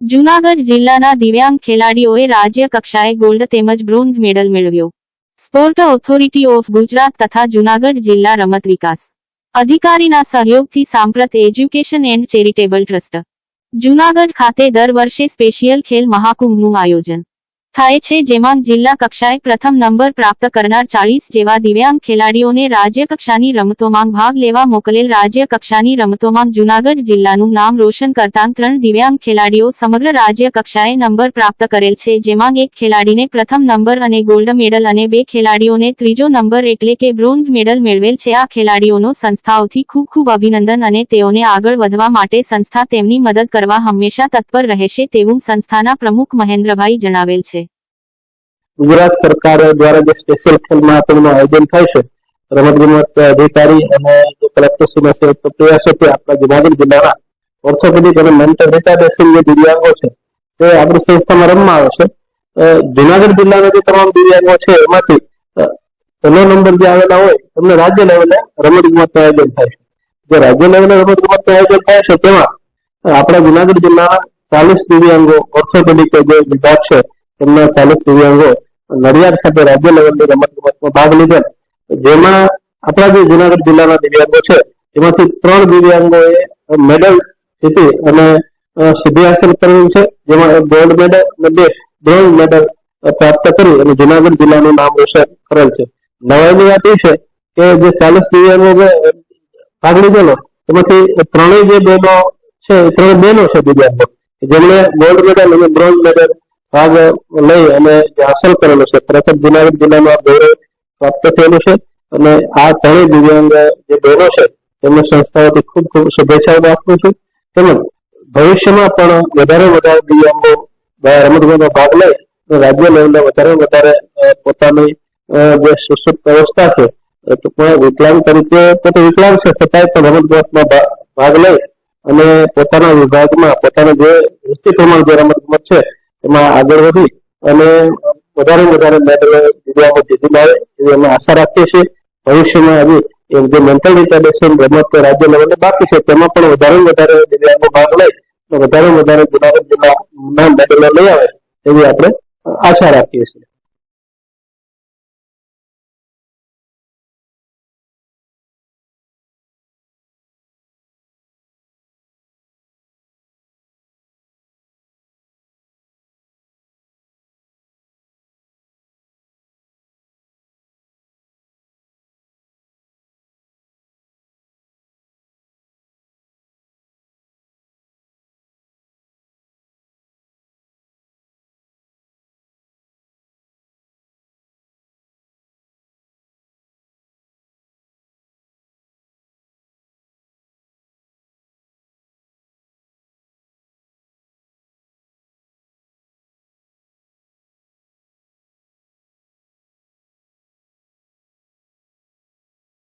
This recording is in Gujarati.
જૂનાગઢ જિલ્લાના દિવ્યાંગ ખેલાડીઓએ રાજ્ય કક્ષાએ ગોલ્ડ તેમજ બ્રોન્ઝ મેડલ મેળવ્યો. સ્પોર્ટ ઓથોરિટી ઓફ ગુજરાત તથા જૂનાગઢ જિલ્લા રમત વિકાસ અધિકારીના સહયોગથી Samprat education and charitable trust Junagadh ખાતે દર વર્ષે સ્પેશિયલ ખેલ મહાકુંભનું આયોજન થાય છે જેમાં જિલ્લા કક્ષાએ પ્રથમ નંબર પ્રાપ્ત કરનાર ચાળીસ જેવા દિવ્યાંગ ખેલાડીઓને રાજ્ય કક્ષાની રમતોમાં ભાગ લેવા મોકલેલ રાજ્ય કક્ષાની રમતોમાં જૂનાગઢ જિલ્લાનું નામ રોશન કરતા ત્રણ દિવ્યાંગ ખેલાડીઓ સમગ્ર રાજ્ય કક્ષાએ નંબર પ્રાપ્ત કરેલ છે, જેમાં એક ખેલાડીને પ્રથમ નંબર અને ગોલ્ડ મેડલ અને બે ખેલાડીઓને ત્રીજો નંબર એટલે કે બ્રોન્ઝ મેડલ મેળવેલ છે. આ ખેલાડીઓનો સંસ્થાઓથી ખૂબ ખૂબ અભિનંદન અને તેઓને આગળ વધવા માટે સંસ્થા તેમની મદદ કરવા હંમેશા તત્પર રહેશે તેવું સંસ્થાના પ્રમુખ મહેન્દ્રભાઈ જણાવેલ છે. ગુજરાત સરકાર દ્વારા જે સ્પેશિયલ ખેલ મહાકુંભનું આયોજન થાય છે, રમત ગમત અધિકારી અને કલેક્ટરશ્રીના સંયુક્ત પ્રયાસોથી આપણા જુનાગઢ જિલ્લાના ઓર્થોપેડિક અને મેન્ટલ રિટાર્ડેશન જે દિવ્યાંગો છે, તે આપણી સંસ્થામાં રમવા આવે છે. જુનાગઢ જિલ્લાના જે તમામ દિવ્યાંગો છે, એમાંથી પહેલો નંબર જે આવેલા હોય, એમને રાજ્ય લેવલે રમત ગમતનું આયોજન થાય છે. જે રાજ્ય લેવલે રમત ગમતનું આયોજન થાય છે, તેમાં આપણા જુનાગઢ જિલ્લાના ચાલીસ દિવ્યાંગો ઓર્થોપેડિક જે વિભાગ છે, એમના ચાલીસ દિવ્યાંગો નડિયાદ ખાતે રાજ્ય લેવલની રમત ગમતમાં ભાગ લીધેલ જેમાં આપણા જે જુનાગઢ જિલ્લાના દિવ્યાંગો છે, એમાંથી ત્રણ દિવ્યાંગોએ મેડલ જીતી અને સિદ્ધિ હાંસલ કરેલ છે, જેમાં એક ગોલ્ડ મેડલ અને બે બ્રોન્ઝ મેડલ પ્રાપ્ત કરી અને જુનાગઢ જિલ્લાનું નામ રોશન કરેલ છે. નવાઈની વાત એ છે કે જે ચાલીસ દિવ્યાંગો ભાગ લીધેલો, એમાંથી ત્રણેય જે બહેનો છે ત્રણ બહેનો છે દિવ્યાંગો. જેમણે ગોલ્ડ મેડલ અને બ્રોન્ઝ મેડલ ભાગ લઈ અને હાંસલ કરેલો છે. ખરેખર જુનાગઢ જિલ્લામાં ગૌરવ પ્રાપ્ત થયેલું છે અને આ ત્રણેય દિવ્યાંગ જે બહેનો છે, તેમને સંસ્થાઓથી ખૂબ ખૂબ શુભેચ્છાઓ આપું છું. તેમજ ભવિષ્યમાં પણ વધારે વધારે દિવ્યાંગો રમતગમતમાં ભાગ લઈ રાજ્ય લેવલે વધારે વધારે પોતાની જે સુસુપ્ત અવસ્થા છે તો પણ વિકલાંગ તરીકે પોતે વિકલાંગ છે, છતાંય પણ રમતગમતમાં ભાગ લઈ અને પોતાના વિભાગમાં, પોતાના જે વૃત્તિ પ્રમાણ જે રમતગમત છે એમાં આગળ વધી અને વધારે વધારે મેડલ દિવ્યાંગો જીતી લાવે એવી અમે આશા રાખીએ છીએ. ભવિષ્યમાં આજે જે મેન્ટલ રિટાર્ડેશન રમત રાજ્ય લેવલે બાકી છે, તેમાં પણ વધારે વધારે દિવ્યાંગો ભાગ લે અને વધારે વધારે જુનાગઢ જિલ્લાના મેડલો લઈ આવે એવી આપણે આશા રાખીએ છીએ.